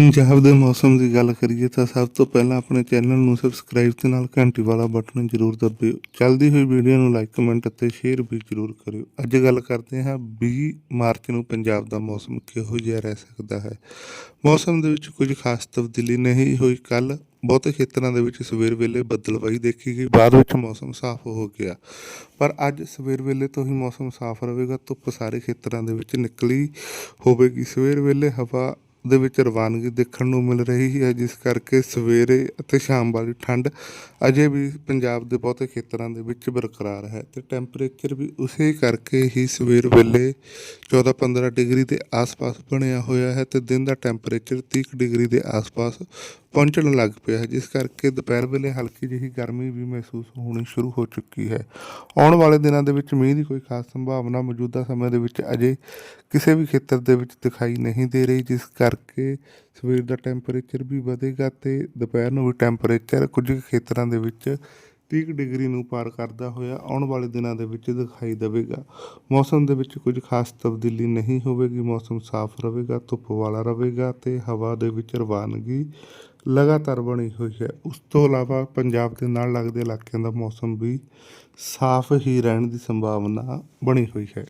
ਪੰਜਾਬ ਦੇ ਮੌਸਮ ਦੀ ਗੱਲ ਕਰੀਏ ਤਾਂ ਸਭ ਤੋਂ ਪਹਿਲਾਂ ਆਪਣੇ ਚੈਨਲ ਨੂੰ ਸਬਸਕ੍ਰਾਈਬ ਤੇ ਨਾਲ ਘੰਟੀ ਵਾਲਾ ਬਟਨ ਜ਼ਰੂਰ ਦਬਾਇਓ ਚੱਲਦੀ ਹੋਈ ਵੀਡੀਓ ਨੂੰ ਲਾਈਕ, ਕਮੈਂਟ ਅਤੇ ਸ਼ੇਅਰ ਵੀ ਜ਼ਰੂਰ ਕਰਿਓ। ਅੱਜ ਗੱਲ ਕਰਦੇ ਹਾਂ 20 ਮਾਰਚ ਨੂੰ ਪੰਜਾਬ ਦਾ ਮੌਸਮ ਕਿਹੋ ਜਿਹਾ ਰਹਿ ਸਕਦਾ ਹੈ। ਮੌਸਮ ਦੇ ਵਿੱਚ ਕੁਝ ਖਾਸ ਤਬਦੀਲੀ ਨਹੀਂ ਹੋਈ। ਕੱਲ ਬਹੁਤੇ ਖੇਤਰਾਂ ਦੇ ਵਿੱਚ ਸਵੇਰ ਵੇਲੇ ਬੱਦਲਵਾਈ ਦੇਖੀ ਗਈ। ਬਾਅਦ ਵਿੱਚ ਮੌਸਮ ਸਾਫ਼ ਹੋ ਗਿਆ। ਪਰ ਅੱਜ ਸਵੇਰ ਵੇਲੇ ਤੋਂ ਹੀ ਮੌਸਮ ਸਾਫ਼ ਰਹੇਗਾ। ਧੁੱਪ ਸਾਰੇ ਖੇਤਰਾਂ ਦੇ ਵਿੱਚ ਨਿਕਲੀ ਹੋਵੇਗੀ। ਸਵੇਰ ਵੇਲੇ ਹਵਾ ਦੇ ਵਿੱਚ ਰਵਾਨਗੀ ਦੇਖਣ ਨੂੰ ਮਿਲ ਰਹੀ ਹੈ, ਜਿਸ ਕਰਕੇ ਸਵੇਰੇ ਅਤੇ ਸ਼ਾਮ ਵਾਲੀ ਠੰਡ ਅਜੇ ਵੀ ਪੰਜਾਬ ਦੇ ਬਹੁਤੇ ਖੇਤਰਾਂ ਦੇ ਵਿੱਚ ਬਰਕਰਾਰ ਹੈ ਤੇ ਟੈਂਪਰੇਚਰ ਵੀ ਉਸੇ ਕਰਕੇ ਹੀ ਸਵੇਰ ਵੇਲੇ 14-15 ਡਿਗਰੀ ਦੇ ਆਸ-ਪਾਸ ਬਣਿਆ ਹੋਇਆ ਹੈ ਤੇ ਦਿਨ ਦਾ ਟੈਂਪਰੇਚਰ 30 ਕੁ ਡਿਗਰੀ ਦੇ ਆਸ-ਪਾਸ ਪਹੁੰਚਣ ਲੱਗ ਪਿਆ ਹੈ, ਜਿਸ ਕਰਕੇ ਦੁਪਹਿਰ ਵੇਲੇ ਹਲਕੀ ਜਿਹੀ ਗਰਮੀ ਵੀ ਮਹਿਸੂਸ ਹੋਣੀ ਸ਼ੁਰੂ ਹੋ ਚੁੱਕੀ ਹੈ। ਆਉਣ ਵਾਲੇ ਦਿਨਾਂ ਦੇ ਵਿੱਚ ਮੀਂਹ ਦੀ ਕੋਈ ਖਾਸ ਸੰਭਾਵਨਾ ਮੌਜੂਦਾ ਸਮੇਂ ਦੇ ਵਿੱਚ ਅਜੇ ਕਿਸੇ ਵੀ ਖੇਤਰ ਦੇ ਵਿੱਚ ਦਿਖਾਈ ਨਹੀਂ ਦੇ ਰਹੀ, ਜਿਸ ਕਰਕੇ ਕਰਕੇ ਸਵੇਰ ਦਾ ਟੈਂਪਰੇਚਰ ਵੀ ਵਧੇਗਾ ਅਤੇ ਦੁਪਹਿਰ ਨੂੰ ਵੀ ਟੈਂਪਰੇਚਰ ਕੁਝ ਖੇਤਰਾਂ ਦੇ ਵਿੱਚ 30 ਡਿਗਰੀ ਨੂੰ ਪਾਰ ਕਰਦਾ ਹੋਇਆ ਆਉਣ ਵਾਲੇ ਦਿਨਾਂ ਦੇ ਵਿੱਚ ਦਿਖਾਈ ਦੇਵੇਗਾ। ਮੌਸਮ ਦੇ ਵਿੱਚ ਕੁਝ ਖਾਸ ਤਬਦੀਲੀ ਨਹੀਂ ਹੋਵੇਗੀ, ਮੌਸਮ ਸਾਫ਼ ਰਹੇਗਾ, ਧੁੱਪ ਵਾਲਾ ਰਹੇਗਾ ਤੇ ਹਵਾ ਦੇ ਵਿੱਚ ਰਵਾਨਗੀ ਲਗਾਤਾਰ ਬਣੀ ਹੋਈ ਹੈ। ਉਸ ਤੋਂ ਇਲਾਵਾ ਪੰਜਾਬ ਦੇ ਨਾਲ ਲੱਗਦੇ ਇਲਾਕਿਆਂ ਦਾ ਮੌਸਮ ਵੀ ਸਾਫ਼ ਹੀ ਰਹਿਣ ਦੀ ਸੰਭਾਵਨਾ ਬਣੀ ਹੋਈ ਹੈ।